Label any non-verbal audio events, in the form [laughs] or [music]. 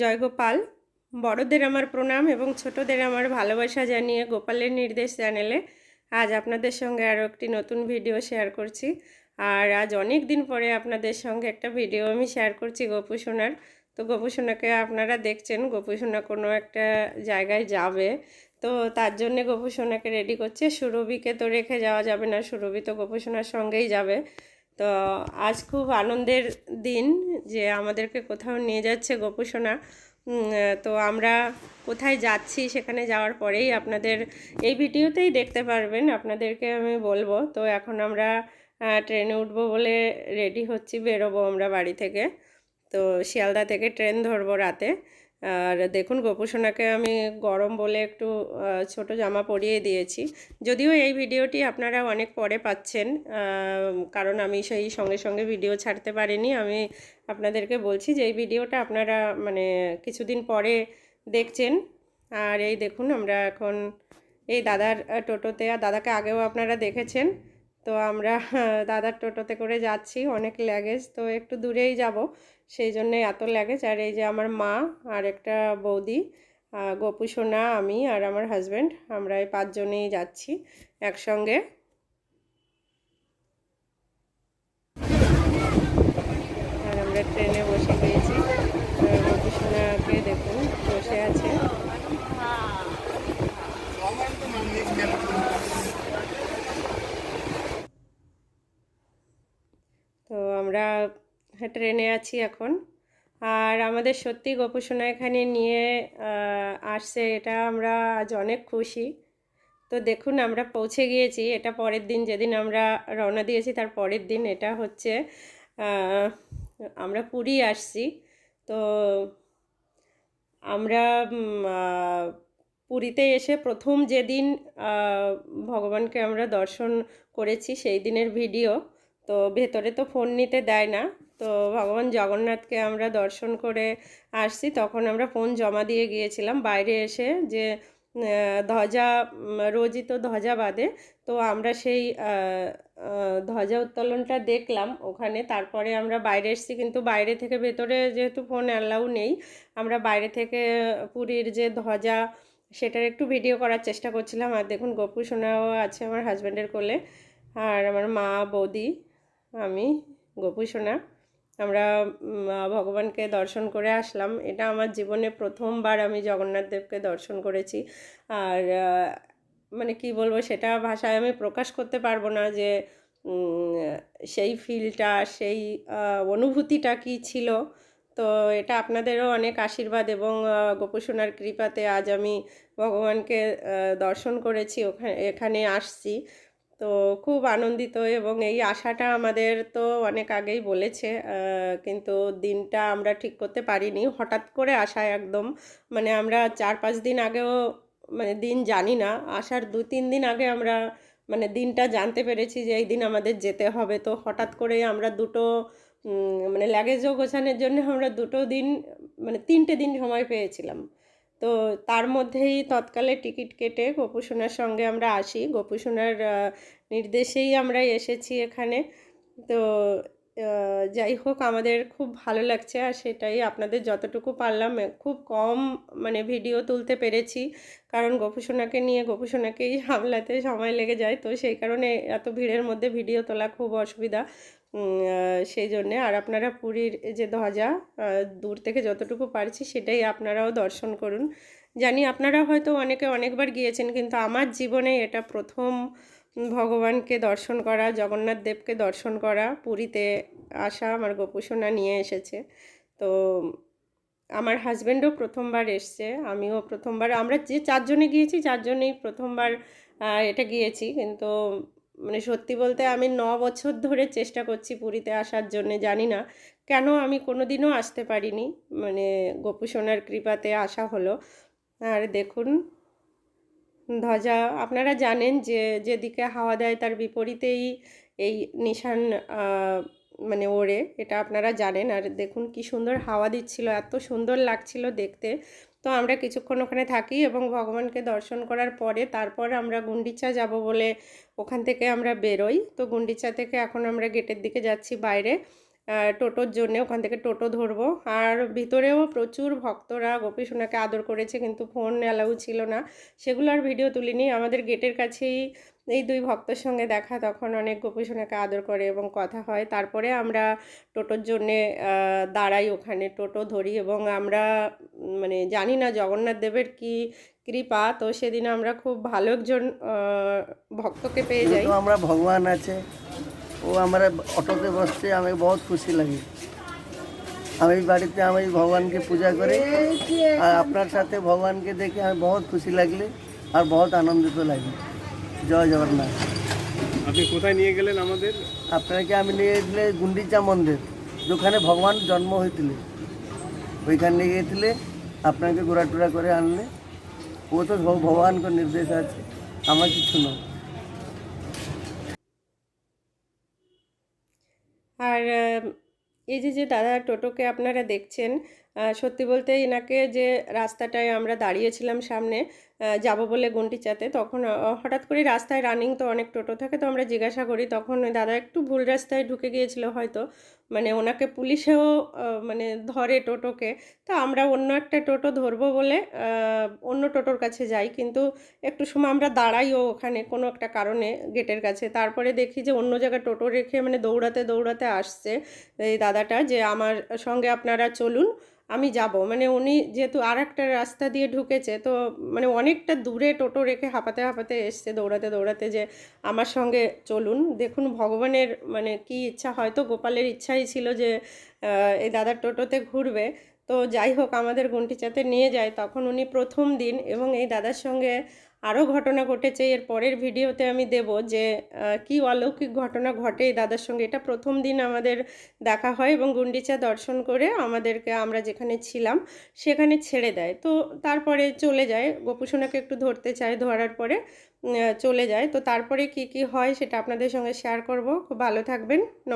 জয় গোপাল বড়দের আমার প্রণাম এবং ছোটদের আমার ভালোবাসা জানিয়ে গোপালের নির্দেশ চ্যানেলে আজ আপনাদের সঙ্গে আরও একটি নতুন ভিডিও শেয়ার করছি। আর আজ অনেক দিন পরে আপনাদের সঙ্গে একটা ভিডিও আমি শেয়ার করছি গোপু সোনার। তো গোপু সোনাকে আপনারা দেখছেন, গোপু সোনা কোনো একটা জায়গায় যাবে। তো তার জন্যে গোপু সোনাকে রেডি করছে। সুরভিকে তো রেখে যাওয়া যাবে না, সুরভি তো গোপু সোনার সঙ্গেই যাবে। তো আজ খুব আনন্দের দিন যে আমাদেরকে কোথাও নিয়ে যাচ্ছে গোপু সোনা উম, তো আমরা কোথায় যাচ্ছি সেখানে যাওয়ার পরেই আপনাদের এই ভিডিওতেই দেখতে পারবেন আপনাদেরকে আমি বলব। তো এখন আমরা ট্রেনে উঠবো বলে রেডি হচ্ছি বেরোবো আমরা বাড়ি থেকে। তো শিয়ালদা থেকে ট্রেন ধরবো রাতে। আর দেখুন গোপুসোনাকে আমি গরম বলে একটু ছোট জামা পরিয়ে দিয়েছি। যদিও এই ভিডিওটি আপনারা অনেক পরে পাচ্ছেন কারণ আমি সেই সঙ্গে সঙ্গে ভিডিও ছাড়তে পারিনি। আমি আপনাদেরকে বলছি যে এই ভিডিওটা আপনারা মানে কিছুদিন পরে দেখছেন। আর এই দেখুন আমরা এখন এই দাদার টোটোতে, আর দাদাকে আগেও আপনারা দেখেছেন। তো আমরা [laughs] দাদার টোটোতে করে যাচ্ছি, অনেক ল্যাগেজ তো একটু দূরেই যাব। সেই জন্যে এত ল্যাগেজ আর এই যে আমার মা আর একটা বৌদি গোপু, সোনা, আমি আর আমার হাজব্যান্ড আমরা এই পাঁচজনেই যাচ্ছি একসঙ্গে। আর আমরা ট্রেনে বসে গিয়েছি গোপু, সোনাকে দেখুন, বসে আছে। আমরা ট্রেনে আছি এখন। আর আমাদের সত্যি গোপুসোনা এখানে নিয়ে আসছে, এটা আমরা আজ অনেক খুশি। তো দেখুন, আমরা পৌঁছে গিয়েছি, এটা পরের দিন যেদিন আমরা রওনা দিয়েছি, তার পরের দিন এটা হচ্ছে আমরা পুরী আসছি। তো আমরা পুরীতে এসে প্রথম যেদিন ভগবানকে আমরা দর্শন করেছি, সেই দিনের ভিডিও। তো ভেতরে তো ফোন নিতে দেয় না। তো ভগবান জগন্নাথকে আমরা দর্শন করে আসছি। তখন আমরা ফোন জমা দিয়ে গিয়েছিলাম বাইরে এসে যে ধ্বজা রোজই তো ধ্বজা বাঁধে। তো আমরা সেই ধ্বজা উত্তোলনটা দেখলাম ওখানে। তারপরে আমরা বাইরে এসেছি কিন্তু বাইরে থেকে ভেতরে যেহেতু ফোন অ্যালাউ নেই, আমরা বাইরে থেকে পুরীর যে ধ্বজা, সেটার একটু ভিডিও করার চেষ্টা করছিলাম। আর দেখুন, গপু সোনাও আছে আমার হাজব্যান্ডের কোলে। আর আমার মা, বৌদি। আমি, গপু সোনা। আমরা ভগবানকে দর্শন করে আসলাম। এটা আমার জীবনে প্রথমবার আমি জগন্নাথ দেবকে দর্শন করেছি। আর মানে কি বলব, সেটা ভাষায় আমি প্রকাশ করতে পারব না যে সেই ফিলটা সেই অনুভূতিটা কি ছিল। তো এটা আপনাদেরও অনেক আশীর্বাদ এবং গোপসোনার কৃপাতে আজ আমি ভগবানকে দর্শন করেছি ওখানে এখানে আসছি। তো খুব আনন্দিত এবং এই আশাটা আমাদের তো অনেক আগেই বলেছে কিন্তু দিনটা আমরা ঠিক করতে পারিনি। হঠাৎ করে আসা একদম মানে আমরা চার পাঁচ দিন আগেও মানে দিন জানি না আসার দু তিন দিন আগে আমরা মানে দিনটা জানতে পেরেছি যে এই দিন আমাদের যেতে হবে। তো হঠাৎ করে আমরা দুটো মানে লাগেজও গোছানোর জন্য আমরা দুটো দিন মানে তিনটে দিন সময় পেয়েছিলাম। তো তার মধ্যেই তৎকালে টিকিট কেটে গোপুসোনার সঙ্গে আমরা আসি। গোপুসোনার নির্দেশেই আমরা এসেছি এখানে। তো যাই হোক, আমাদের খুব ভালো লাগছে আর সেটাই আপনাদের যতটুকু পারলাম খুব কম মানে ভিডিও তুলতে পেরেছি। কারণ গোপুসোনাকে নিয়ে গোপুসোনাকেই সামলাতে সময় লেগে যায়। তো সেই কারণে এত ভিড়ের মধ্যে ভিডিও তোলা খুব অসুবিধা। সেই জন্যে। আর আপনারা পুরীর যে ধ্বজা দূর থেকে যতটুকু পারছি সেটাই আপনারাও দর্শন করুন। জানি আপনারা হয়তো অনেকে অনেকবার গিয়েছেন, কিন্তু আমার জীবনে এটা প্রথম ভগবানকে দর্শন করা, জগন্নাথ দেবকে দর্শন করা, পুরীতে আসা আমার গোপুসোনা নিয়ে এসেছে। তো আমার হাজব্যান্ডও প্রথমবার এসছে, আমিও প্রথমবার, আমরা যে চারজনে গিয়েছি, চারজনেই প্রথমবার এটা গিয়েছি। কিন্তু মানে সত্যি বলতে আমি ন বছর ধরে চেষ্টা করছি পুরীতে আসার জন্যে, জানি না। কেন আমি কোনো দিনও আসতে পারিনি। মানে গোপুসোনার কৃপাতে আসা হলো। আর দেখুন, ধ্বজা, আপনারা জানেন যে যেদিকে হাওয়া দেয় তার বিপরীতেই এই নিশান মানে ওড়ে, এটা আপনারা জানেন। আর দেখুন কি সুন্দর হাওয়া দিচ্ছিল, এত সুন্দর লাগছিল দেখতে। তো আমরা কিছুক্ষণ ওখানে থাকি এবং ভগবানকে দর্শন করার পরে তারপর আমরা গুন্ডিচা যাব বলে ওখান থেকে আমরা বেরোই। তো গুন্ডিচা থেকে এখন আমরা গেটের দিকে যাচ্ছি বাইরে। টোটোর জন্য ওখান থেকে টোটো ধরবো। আর ভিতরেও প্রচুর ভক্তরা গোপী সোনাকে আদর করেছে, কিন্তু ফোন অ্যালাউ ছিল না। সেগুলো আর ভিডিও তুলিনি। আমাদের গেটের কাছেই এই দুই ভক্তের সঙ্গে দেখা তখন অনেক গোপী সোনাকে আদর করে এবং কথা হয়। তারপরে আমরা টোটোর জন্যে দাঁড়াই ওখানে টোটো ধরি এবং আমরা মানে জানি না জগন্নাথ দেবের কি কৃপা তো সেদিন আমরা খুব ভালো একজন ভক্তকে পেয়ে যাই। আমরা ভগবান আছে ও আমরা অটোতে বসতে আমি বহুত খুশি লাগে। আমি বাড়িতে আমি ভগবানকে পূজা করি আর আপনার সাথে ভগবানকে দেখে আমি বহুত খুশি লাগলে আর বহুত আনন্দিত লাগে। জয় জগন্নাথ। আপনি কোথায় নিয়ে গেলেন আমাদের? আপনাকে আমি নিয়ে গেলে গুন্ডিচা মন্দির যেখানে ভগবান জন্ম হয়েছিল ওইখানে নিয়ে গেছিলে আপনাকে ঘোরাটুরা করে আনলে। ও তো ভগ- ভগবানকে নির্দেশ আছে আমার কিছু নয়। আর এই যে যে দাদা টোটোকে আপনারা দেখছেন সত্যি বলতে এনাকে যে রাস্তাটায় আমরা দাঁড়িয়েছিলাম সামনে যাব বলে গুন্টিচাতে তখন হঠাৎ করে রাস্তায় রানিং তো অনেক টোটো থাকে, তো আমরা জিজ্ঞাসা করি, তখন দাদা একটু ভুল রাস্তায় ঢুকে গিয়েছিল হয়তো মানে ওনাকে পুলিশেও মানে ধরে টোটোকে, তো আমরা অন্য একটা টোটো ধরবো বলে অন্য টোটোর কাছে যাই, কিন্তু একটু সময় আমরা দাঁড়াইও ওখানে কোনো একটা কারণে গেটের কাছে, তারপরে দেখি যে অন্য জায়গায় টোটো রেখে মানে দৌড়াতে দৌড়াতে আসছে এই দাদাটা যে আমার সঙ্গে আপনারা চলুন, আমি যাব মানে উনি যেহেতু আর একটা রাস্তা দিয়ে ঢুকেছে, তো মানে অনেকটা দূরে টোটো রেখে হাঁপাতে হাঁপাতে এসছে, দৌড়াতে দৌড়াতে যে আমার সঙ্গে চলুন। দেখুন, ভগবানের মানে কি ইচ্ছা, হয়তো গোপালের ইচ্ছাই ছিল যে এই দাদার টোটোতে ঘুরবে। তো যাই হোক, আমাদের গুন্টিচাতে নিয়ে যায়। তখন উনি প্রথম দিন এবং এই দাদার সঙ্গে আরও ঘটনা ঘটেছে। এর পরের ভিডিওতে আমি দেব যে কি অলৌকিক ঘটনা ঘটে এই দাদার সঙ্গে। এটা প্রথম দিন আমাদের দেখা হয় এবং গুন্ডিচা দর্শন করে আমাদেরকে আমরা যেখানে ছিলাম সেখানে ছেড়ে দেয়। তো তারপরে চলে যায়। গোপুসোনাকে একটু ধরতে চায়, ধরার পরে চলে যায়। তো তারপরে কি কি হয় সেটা আপনাদের সঙ্গে শেয়ার করব। খুব ভালো থাকবেন। নমস্কার।